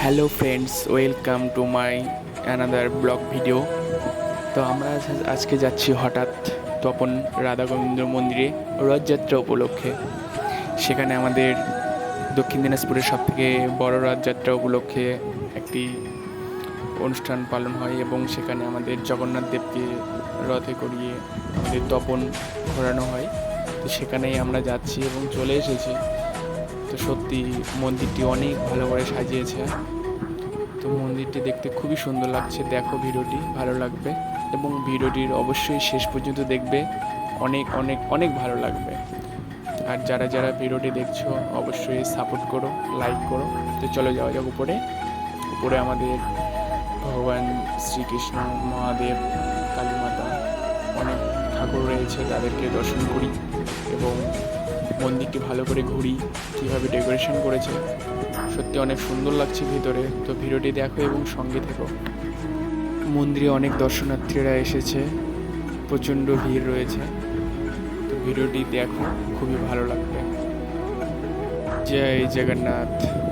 Hello friends welcome to my another blog video তো আমরা আজ- আজকে যাচ্ছি হঠাৎ তপন রাধা গোবিন্দ মন্দিরে রথযাত্রা উপলক্ষে। সেখানে আমাদের দক্ষিণ দিনাজপুরের সব থেকে বড় রথযাত্রা উপলক্ষে একটি অনুষ্ঠান পালন হয় এবং সেখানে আমাদের জগন্নাথ দেবকে রথে করিয়ে আমাদের তপন ঘোরানো হয়। তো সেখানেই আমরা যাচ্ছি এবং চলে এসেছি। তো সত্যি মন্দিরটি অনেক ভালো করে সাজিয়েছে। তো মন্দিরটি দেখতে খুবই সুন্দর লাগছে। দেখো ভিডিওটি, ভালো লাগবে। এবং ভিডিওটির অবশ্যই শেষ পর্যন্ত দেখবে। অনেক অনেক অনেক ভালো লাগবে। আর যারা যারা ভিডিওটি দেখছ, অবশ্যই সাপোর্ট করো লাইক করো। তো চলে যাওয়া যাক উপরে। উপরে আমাদের ভগবান শ্রীকৃষ্ণ, মহাদেব, কালী মাতা, অনেক ঠাকুর রয়েছে। তাদেরকে দর্শন করি। এবং মন্দিরটি ভালো করে ঘুরি, কীভাবে ডেকোরেশন করেছে। সত্যি অনেক সুন্দর লাগছে ভিতরে। তো ভিডিওটি দেখো এবং সঙ্গে থেকো। মন্দিরে অনেক দর্শনার্থীরা এসেছে। প্রচণ্ড ভিড় রয়েছে। তো ভিডিওটি দেখো, খুবই ভালো লাগবে। জয় জগন্নাথ।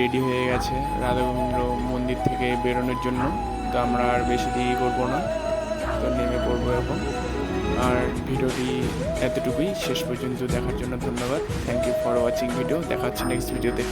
রেডি হয়ে গেছে রাধা গোবিন্দ মন্দির থেকে বেরোনোর জন্য। তো আমরা আর বেশি দেরি করব না। তো নেমে পড়ব এখন। আর ভিডিওটি এতটুকুই। শেষ পর্যন্ত দেখার জন্য ধন্যবাদ। Thank you for watching video দেখা হচ্ছে নেক্সট ভিডিওতে